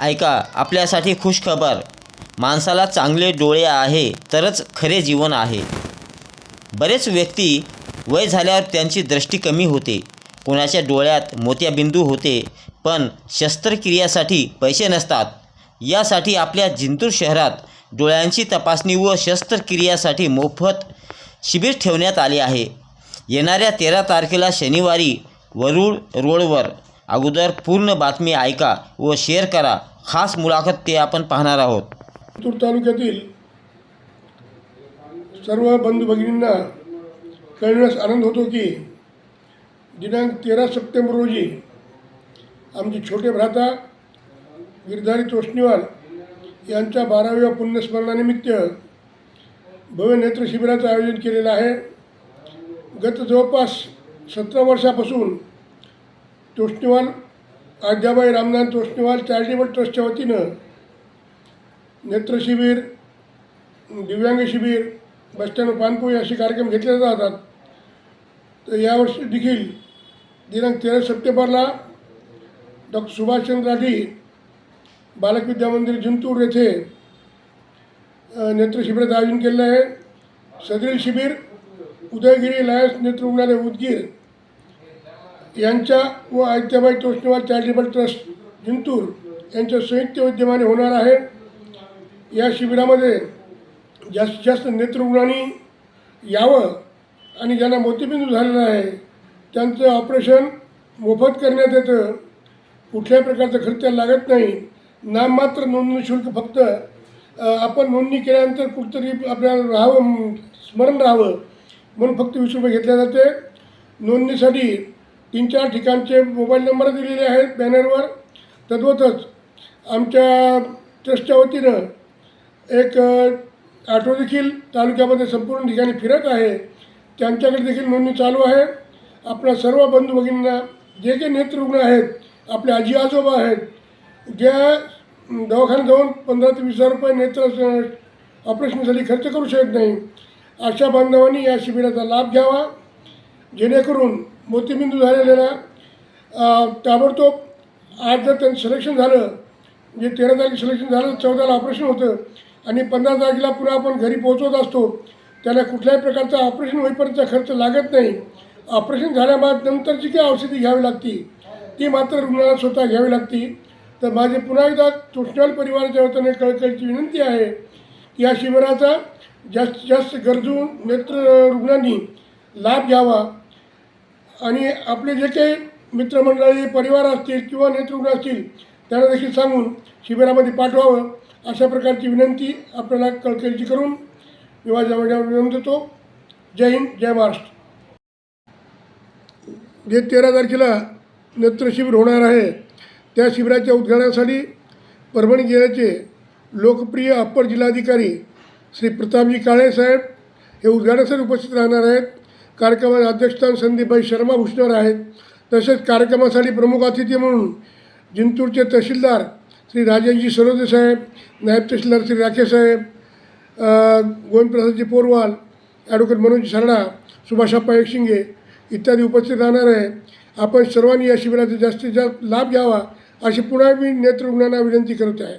ऐका आपल्यासाठी खुशखबर. माणसाला चांगले डोळे आहे तरच खरे जीवन आहे. बरेच व्यक्ती वय झाल्यावर त्यांची दृष्टी कमी होते. कोणाच्या डोळ्यात मोत्याबिंदू होते पण शस्त्रक्रियासाठी पैसे नसतात. यासाठी आपल्या जिंतूर शहरात डोळ्यांची तपासणी व शस्त्रक्रियासाठी मोफत शिबिर ठेवण्यात आले आहे. येणाऱ्या तेरा तारखेला शनिवारी वरुळ रोडवर अगोदर पूर्ण बातमी ऐका व शेअर करा. खास मुलाखत ते आपण पाहणार आहोत. लातूर तालुक्यातील सर्व बंधू भगिनींना कळण्यास आनंद होतो की दिनांक तेरा सप्टेंबर रोजी आमचे छोटे भ्राता गिरधारी तोष्णीवाल यांच्या बाराव्या पुण्यस्मरणानिमित्त भव्य नेत्र शिबिराचं आयोजन केलेलं आहे. गत जवळपास सतरा वर्षापासून तोष्णीवाल आद्याबाई रामनाथ तोष्णीवाल चॅरिटेबल ट्रस्टच्या वतीनं नेत्रशिबिर दिव्यांग शिबिर बसस्टँड पानपोई असे कार्यक्रम घेतले जातात. तर यावर्षी देखील दिनांक तेरा सप्टेंबरला डॉक्टर सुभाषचंद्र राठी बालक विद्या मंदिर जिंतूर येथे नेत्रशिबिराचं आयोजन केलेलं आहे. सदरील शिबिर उदयगिरी लायन्स नेत्र रुग्णालय उदगीर यांच्या व आदित्यबाई तोष्णवाल चॅरिटेबल ट्रस्ट जिंतूर यांच्या संयुक्त विद्यमाने होणार आहे. या शिबिरामध्ये जास्तीत जास्त नेत्ररुग्णांनी यावं आणि ज्यांना मोतीबिंदू झालेला आहे त्यांचं ऑपरेशन मोफत करण्यात येतं. कुठल्याही प्रकारचा खर्च लागत नाही. नाममात्र नोंदणी शुल्क फक्त आपण नोंदणी केल्यानंतर कुठंतरी आपल्याला राहावं स्मरण राहावं म्हणून फक्त वीस रुपये घेतले जाते. नोंदणीसाठी तीन चार ठिकाणचे मोबाईल नंबर दिलेले आहेत बॅनरवर. तद्वतच आमच्या ट्रस्टच्या वतीनं एक अ, ऑटो देखील तालुक्यामध्ये संपूर्ण ठिकाणी फिरत आहे. त्यांच्याकडे देखील नोंदणी चालू आहे. आपल्या सर्व बंधू भगिनींना जे जे नेत्ररुग्ण आहेत आपले आजी आजोबा आहेत ज्या दवाखान्यात जाऊन पंधरा ते वीस हजार रुपये नेत्र ऑपरेशनसाठी खर्च करू शकत नाही अशा बांधवांनी या शिबिराचा लाभ घ्यावा. जेणेकरून मोतीबिंदू झालेला ताबडतोब आज जर त्यांचं सिलेक्शन झालं म्हणजे तेरा तारीख सिलेक्शन झालं चौदाला ऑपरेशन होतं आणि पंधरा तारखेला पुन्हा आपण घरी पोहोचवत असतो त्याला कुठल्याही प्रकारचा ऑपरेशन होईपर्यंतचा खर्च लागत नाही. ऑपरेशन झाल्याबाद नंतर जी काही औषधी घ्यावी लागती? ती मात्र रुग्णाला स्वतः घ्यावी लागती. तर माझे पुन्हा एकदा तोष्णवाल परिवाराच्या वतीने कळकळीची विनंती आहे की या शिबिराचा जास्तीत जास्त गरजू नेत्र रुग्णांनी लाभ घ्यावा. आणि आपले जे काही मित्रमंडळी परिवार असतील किंवा नेतृत्व असतील त्यांना देखील सांगून शिबिरामध्ये पाठवावं. अशा प्रकारची विनंती आपल्याला कळकळीची करून मी माझ्या विनंती देतो जय हिंद जय महाराष्ट्र. जे तेरा तारखेला नेत्रशिबिर होणार आहे. त्या शिबिराच्या उद्घाटनासाठी परभणी जिल्ह्याचे लोकप्रिय अप्पर जिल्हाधिकारी श्री प्रतापजी काळे साहेब हे उद्घाटनासाठी उपस्थित राहणार आहेत. कार्यक्रमाचे अध्यक्षस्थान संदीपभाई शर्मा भूषणार आहेत. तसेच कार्यक्रमासाठी प्रमुख अतिथी म्हणून जिंतूरचे तहसीलदार श्री राजेशजी सरोदे साहेब नायब तहसीलदार श्री राखे साहेब गोविंदप्रसादजी पोरवाल ॲडव्होकेट मनोज सरडा सुभाषाप्पा एकशिंगे इत्यादी उपस्थित राहणार आहे. आपण सर्वांनी या शिबिराचा जास्तीत जास्त लाभ घ्यावा अशी पुन्हा मी नेत्ररुग्णांना विनंती करत आहे.